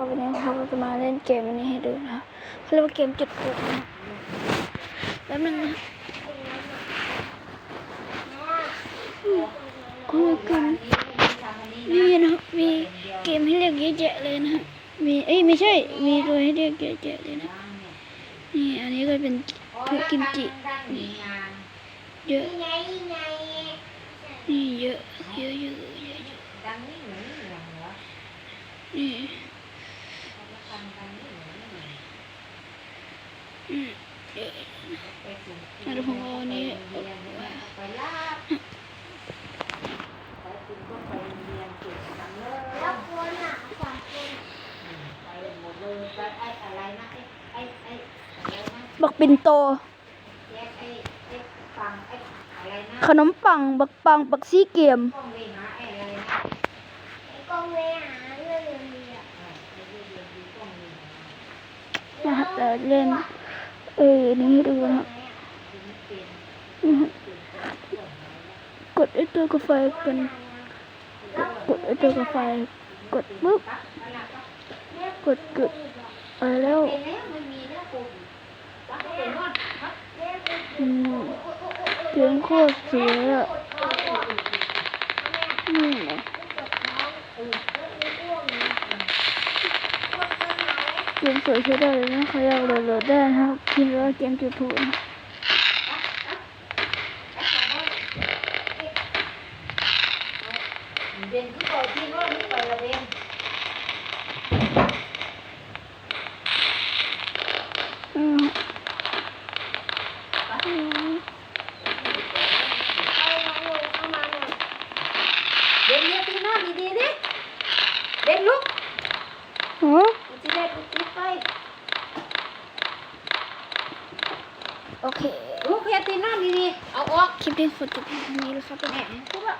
ครับวันนี้เราจะมาเล่นเกมนี้ให้ดูนะครับเขาเรียกว่าเกมจุดพลุนะแล้วมันนะอืมก็มีเกมนี่นะมีเกมให้เลือกเยอะแยะเลยนะมีเอ้ยไม่ใช่ มีตัวให้เลือกเยอะแยะเลยนะนี่อันนี้ก็เป็นพวกกิมจิเยอะนี่เยอะเยอะเยอะเยอะเยอะนี่อืม เยอะนะเดี๋ยวผมเอาอันนี้แล้วคนอะสองคนบักปินโต ขนมปัง บักปัง บักซีเกมไอ้กองเวหาเรื่องเรียนะครับเล่น เออนี่ดูนะกดไอตัวกาแฟกันกดไอตัวกาแฟกดปุ๊บกดกดไปแล้วเสียงโคตรเสียอะนี่นะ เกมสวยใช้ได้เลยนะใครอยากโหลดได้นะครับพิมพ์ว่าเกมจุดพลุนะครับเรียนที่ต่อที่ว่าไม่ไปละเรียนอืมอืมเอามาหน่อยเอามาหน่อยเด่นเนี่ยตีนอนดีๆดิเด่นลุกฮะกู จะได้กูจิบไปโอเคลุกเพียตีนอนดีๆ เอาออก คลิปนี้ขอจบเพียงเท่านี้นะครับแหมพูดว่า